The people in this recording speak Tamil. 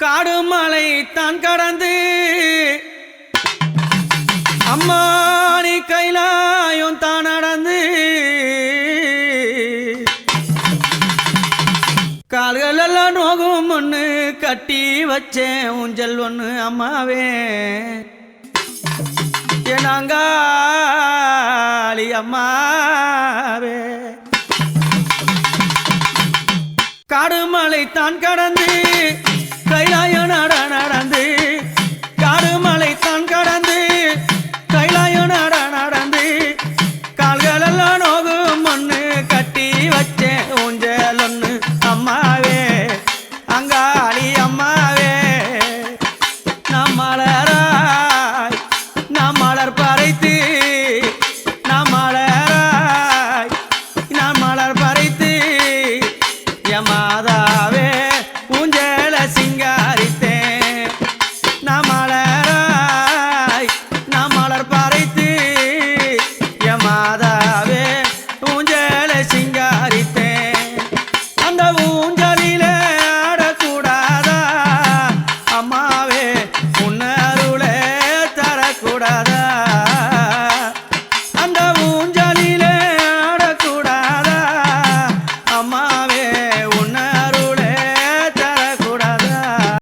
காடு மலை தான் கடந்து. அம்மானி கைலாயும் தான் நடந்து. கால்கள் எல்லாம் நோகும் ஒன்று கட்டி வச்சேன் ஊஞ்சல் ஒன்று அம்மாவே. எனாங்காளி அம்மாவே. காடுமலை தான் கடந்து. கைலாய நட நடந்து காடுமலை தான் கடந்து கைலாய நட நடந்து கால்களெல்லாம் நோகும் மண்ணு கட்டி வச்சேன் ஊஞ்சல் ஒன்று அம்மாவே அங்காளி அம்மாவே. நாம் மலராய் நாம் மலர் பறைத்து நாம் மலராய் நான் மலர் பறைத்து யமாதாவே பறைத்து என் மாதாவே ஊஞ்சலை சிங்காரித்தேன் அந்த ஊஞ்சலில ஆடக்கூடாதா? அம்மாவே உன்னருளே தரக்கூடாதா?